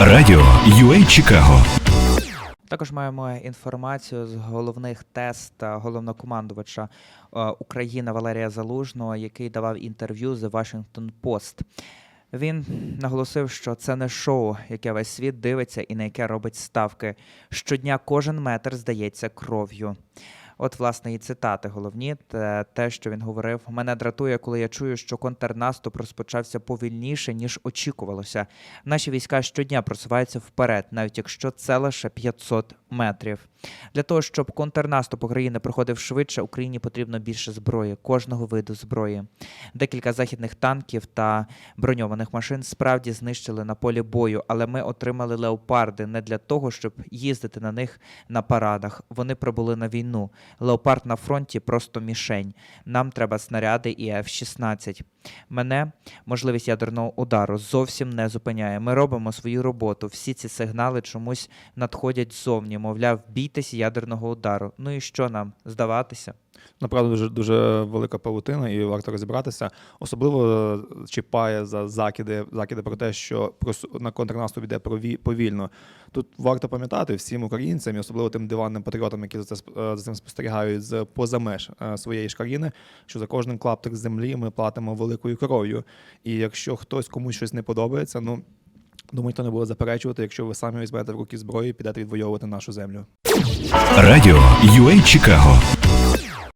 Радіо UA Чикаго Також маємо інформацію з головних тест головнокомандувача е, України Валерія Залужного, який давав інтерв'ю The Washington Post. Він наголосив, що це не шоу, яке весь світ дивиться і на яке робить ставки. Щодня кожен метр здається кров'ю. От, власне, і цитати головні, те, що він говорив. Мене дратує, коли я чую, що контрнаступ розпочався повільніше, ніж очікувалося. Наші війська щодня просуваються вперед, навіть якщо це лише 500 метрів. Для того, щоб контрнаступ України проходив швидше, Україні потрібно більше зброї, кожного виду зброї. Декілька західних танків та броньованих машин справді знищили на полі бою, але ми отримали леопарди не для того, щоб їздити на них на парадах. Вони прибули на війну. Леопард на фронті просто мішень. Нам треба снаряди і F-16. Мене можливість ядерного удару зовсім не зупиняє. Ми робимо свою роботу. Всі ці сигнали чомусь надходять ззовні. Мовляв, бійтесь ядерного удару. Ну і що нам здаватися? Направду дуже дуже велика павутина, і варто розібратися. Особливо е, чіпає за закиди, закиди про те, що на контрнаступ іде повільно. Тут варто пам'ятати всім українцям, і особливо тим диванним патріотам, які за це е, за цим спостерігають з поза меж е, своєї ж країни, що за кожен клаптик землі ми платимо великою кров'ю. І якщо хтось комусь щось не подобається, ну. Думаю, ніхто не буде заперечувати, якщо ви самі візьмете в руки зброю і підете відвоювати нашу землю. Радіо UA Чикаго